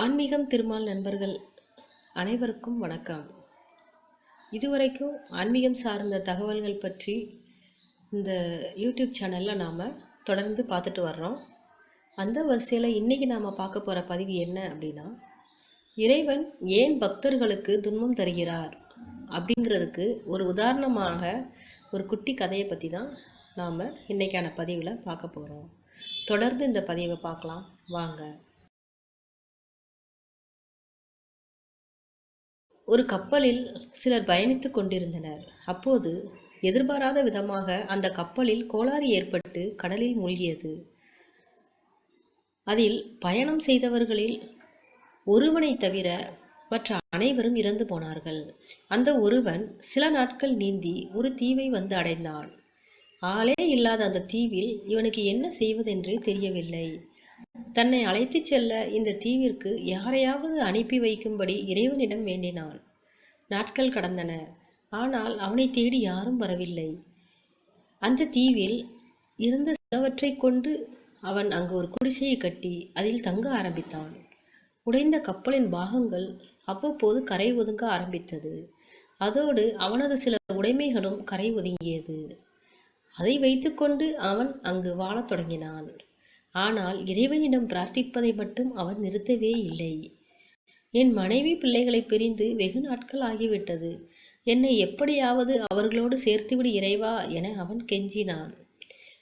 ஆன்மீகம் திருமால் நண்பர்கள் அனைவருக்கும் வணக்கம். இதுவரைக்கும் ஆன்மீகம் சார்ந்த தகவல்கள் பற்றி இந்த யூடியூப் சேனலில் நாம் தொடர்ந்து பார்த்துட்டு வர்றோம். அந்த வரிசையில் இன்றைக்கி நாம் பார்க்க போகிற பதிவு என்ன அப்படின்னா இறைவன் ஏன் பக்தர்களுக்கு துன்பம் தருகிறார் அப்படிங்கிறதுக்கு ஒரு உதாரணமாக ஒரு குட்டி கதையை பற்றி தான் நாம் இன்றைக்கான பதிவில் பார்க்க போகிறோம் தொடர்ந்து இந்த பதிவை பார்க்கலாம். வாங்க. ஒரு கப்பலில் சிலர் பயணித்து கொண்டிருந்தனர். அப்போது எதிர்பாராத விதமாக அந்த கப்பலில் கோளாறு ஏற்பட்டு கடலில் மூழ்கியது. அதில் பயணம் செய்தவர்களில் ஒருவனை தவிர மற்ற அனைவரும் இறந்து போனார்கள். அந்த ஒருவன் சில நாட்கள் நீந்தி ஒரு தீவை வந்து அடைந்தான். ஆளே இல்லாத அந்த தீவில் இவனுக்கு என்ன செய்வதென்றே தெரியவில்லை. தன்னை அழைத்துச் செல்ல இந்த தீவிற்கு யாரையாவது அனுப்பி வைக்கும்படி இறைவனிடம் வேண்டினான். நாட்கள் கடந்தன. ஆனால் அவனை தேடி யாரும் வரவில்லை. அந்த தீவில் இருந்த சிலவற்றை கொண்டு அவன் அங்கு ஒரு குடிசையை கட்டி அதில் தங்க ஆரம்பித்தான். உடைந்த கப்பலின் பாகங்கள் அவ்வப்போது கரை ஒதுங்க ஆரம்பித்தது. அதோடு அவனது சில உடைமைகளும் கரை ஒதுங்கியது. அதை வைத்துக்கொண்டு அவன் அங்கு வாழத் தொடங்கினான். ஆனால் இறைவனிடம் பிரார்த்திப்பதை மட்டும் அவன் நிறுத்தவே இல்லை. என் மனைவி பிள்ளைகளை பிரிந்து வெகு நாட்கள் ஆகிவிட்டது. என்னை எப்படியாவது அவர்களோடு சேர்த்துவிடு இறைவா என அவன் கெஞ்சினான்.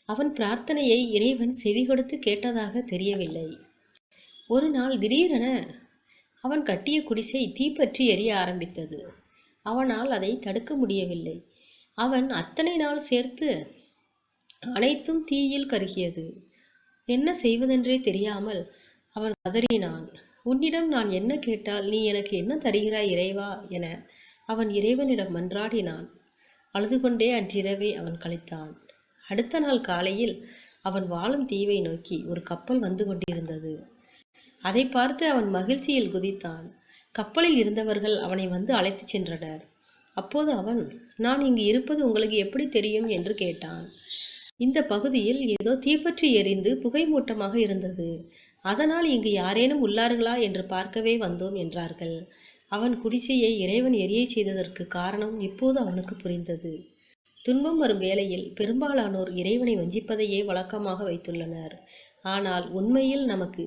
அவன் பிரார்த்தனையை இறைவன் செவி கொடுத்து கேட்டதாக தெரியவில்லை. ஒரு நாள் திடீரென அவன் கட்டிய குடிசை தீப்பற்றி எரிய ஆரம்பித்தது. அவனால் அதை தடுக்க முடியவில்லை. அவன் அத்தனை நாள் சேர்த்து அனைத்தும் தீயில் கருகியது. என்ன செய்வதென்றே தெரியாமல் அவன் கதறினான். உன்னிடம் நான் என்ன கேட்டால் நீ எனக்கு என்ன தருகிறாய் இறைவா? என அவன் இறைவனிடம் மன்றாடினான். அழுது கொண்டே அன்றிரவே அவன் கழித்தான். அடுத்த நாள் காலையில் அவன் வாழும் தீவை நோக்கி ஒரு கப்பல் வந்து கொண்டிருந்தது. அதை பார்த்து அவன் மகிழ்ச்சியில் குதித்தான். கப்பலில் இருந்தவர்கள் அவனை வந்து அழைத்துச் சென்றனர். அப்போது அவன் நான் இங்கு இருப்பது உங்களுக்கு எப்படி தெரியும்? என்று கேட்டான். இந்த பகுதியில் ஏதோ தீப்பற்றி எரிந்து புகை மூட்டமாக இருந்தது. அதனால் இங்கு யாரேனும் உள்ளார்களா என்று பார்க்கவே வந்தோம் என்றார்கள். அவன் குடிசையை இறைவன் எரியச் செய்ததற்கு காரணம் இப்போது அவனுக்கு புரிந்தது. துன்பம் வரும் வேளையில் பெரும்பாலானோர் இறைவனை வஞ்சிப்பதையே வழக்கமாக வைத்துள்ளனர். ஆனால் உண்மையில் நமக்கு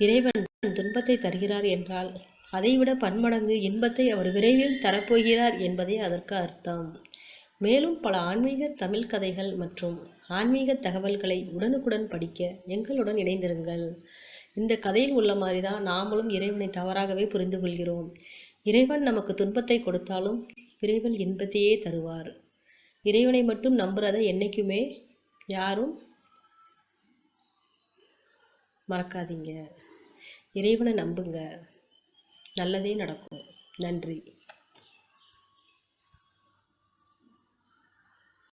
இறைவன் துன்பத்தை தருகிறார் என்றால் அதைவிட பன்மடங்கு இன்பத்தை அவர் விரைவில் தரப்போகிறார் என்பதே அதற்கு அர்த்தம். மேலும் பல ஆன்மீக தமிழ் கதைகள் மற்றும் ஆன்மீக தகவல்களை உடனுக்குடன் படிக்க எங்களுடன் இணைந்திருங்கள். இந்த கதையில் உள்ள மாதிரி தான் நாமளும் இறைவனை தவறாகவே புரிந்து கொள்கிறோம். இறைவன் நமக்கு துன்பத்தை கொடுத்தாலும் விரைவில் இன்பத்தையே தருவார். இறைவனை மட்டும் நம்புறதை என்றைக்குமே யாரும் மறக்காதீங்க. இறைவனை நம்புங்க. நல்லதே நடக்கும். நன்றி.